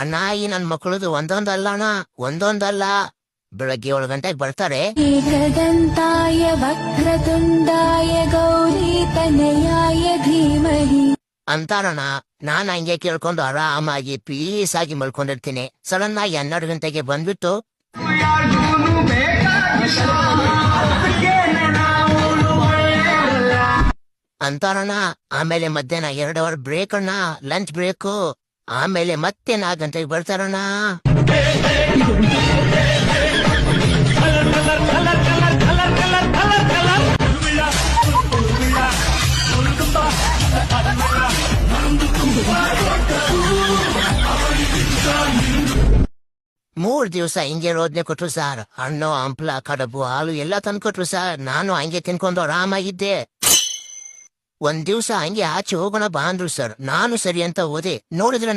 ಅಣ್ಣ ನನ್ನ ನನ್ ಮಕ್ಕಳದು ಒಂದೊಂದಲ್ಲ ಅಣ್ಣ ಒಂದೊಂದಲ್ಲ. ಬೆಳಗ್ಗೆ ಏಳು ಗಂಟೆಗೆ ಬರ್ತಾರೆ. ಶ್ರೀಗದಂತಾಯ ಗೌರಿ ತನಯಾಯ ಧೀಮಹಿ. ಅಂತಾರಣ ನಾನ್ ಹಂಗೆ ಕೇಳ್ಕೊಂಡು ಆರಾಮಾಗಿ ಪೀಸ್ ಆಗಿ ಮಲ್ಕೊಂಡಿರ್ತೀನಿ. ಸಡನ್ ಆಗಿ ಹನ್ನೆರಡು ಗಂಟೆಗೆ ಬಂದ್ಬಿಟ್ಟು ಅಂತಾರಣ ಆಮೇಲೆ ಮಧ್ಯಾಹ್ನ ಎರಡು ಅವರ್ ಬ್ರೇಕ್ ಅಣ್ಣ ಲಂಚ್ ಬ್ರೇಕು ಆಮೇಲೆ ಮತ್ತೆ ಗಂಟೆಗೆ ಬರ್ತಾರಣ್ಣ. ಮೂರ್ ದಿವಸ ಹಿಂಗೆ ರೋದ್ನೆ ಕೊಟ್ರು ಸಾರ್. ಹಣ್ಣು, ಹಂಪ್ಲ, ಕಡಬು, ಹಾಲು ಎಲ್ಲ ತಂದ್ಕೊಟ್ರು ಸಾರ್. ನಾನು ಹಂಗೆ ತಿನ್ಕೊಂಡು ಆರಾಮಾಗಿದ್ದೆ. ಒಂದ್ ದಿವಸ ಹಂಗೆ ಆಚೆ ಹೋಗೋಣ ಬಾ ಅಂದ್ರು ಸರ್. ನಾನು ಸರಿ ಅಂತ ಹೋದೆ ನೋಡಿದ್ರೆ